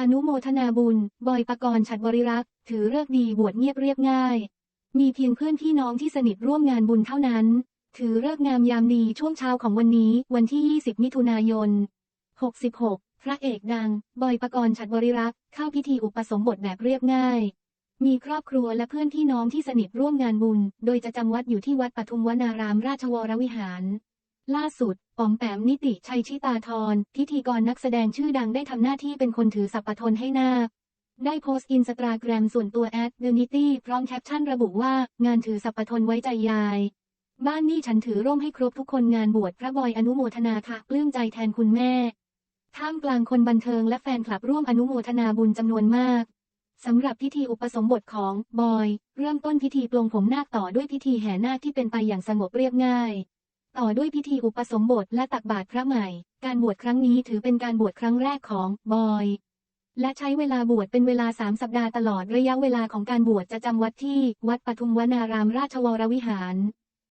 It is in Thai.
อนุโมทนาบุญ บอยปกรณ์ฉัดบริรักษ์ ถือเลิกดีบวชเงียบเรียบง่าย มีเพียงเพื่อนพี่น้องที่สนิทร่วมงานบุญเท่านั้น ถือเลิกงามยามดีช่วงเช้าของวันนี้ วันที่ 20 มิถุนายน 66 พระเอกดัง บอยปกรณ์ฉัดบริรักษ์ เข้าพิธีอุปสมบทแบบเรียบง่าย มีครอบครัวและเพื่อนพี่น้องที่สนิทร่วมงานบุญ โดยจะจำวัดอยู่ที่วัดปทุมวนารามราชวรวิหาร ล่าสุดป๋อมแปมนิติชัยชิตาธรพิธีกรนักแสดงชื่อดังได้ทำหน้าที่เป็นคนถือสัปปทนให้นาคได้โพสต์อินสตาแกรมส่วนตัวแอดเดนิตี้พร้อมแคปชั่นระบุว่างานถือสัปปทนไว้ใจยาย บ้านนี่ฉันถือร่มให้ครบทุกคนงานบวชพระบอยอนุโมทนาค่ะปลื้มใจแทนคุณแม่ ท่ามกลางคนบันเทิงและแฟนคลับร่วมอนุโมทนาบุญจำนวนมากสำหรับพิธีอุปสมบทของบอย เริ่มต้นพิธีปลงผมนาคต่อด้วยพิธีแห่นาคที่เป็นไปอย่างสงบเรียบง่าย ต่อด้วยพิธีอุปสมบทและตักบาตรพระใหม่ การบวชครั้งนี้ถือเป็นการบวชครั้งแรกของบอย และใช้เวลาบวชเป็นเวลาสามสัปดาห์ตลอดระยะเวลาของการบวชจะจำวัดที่ วัดปทุมวนารามราชวรวิหาร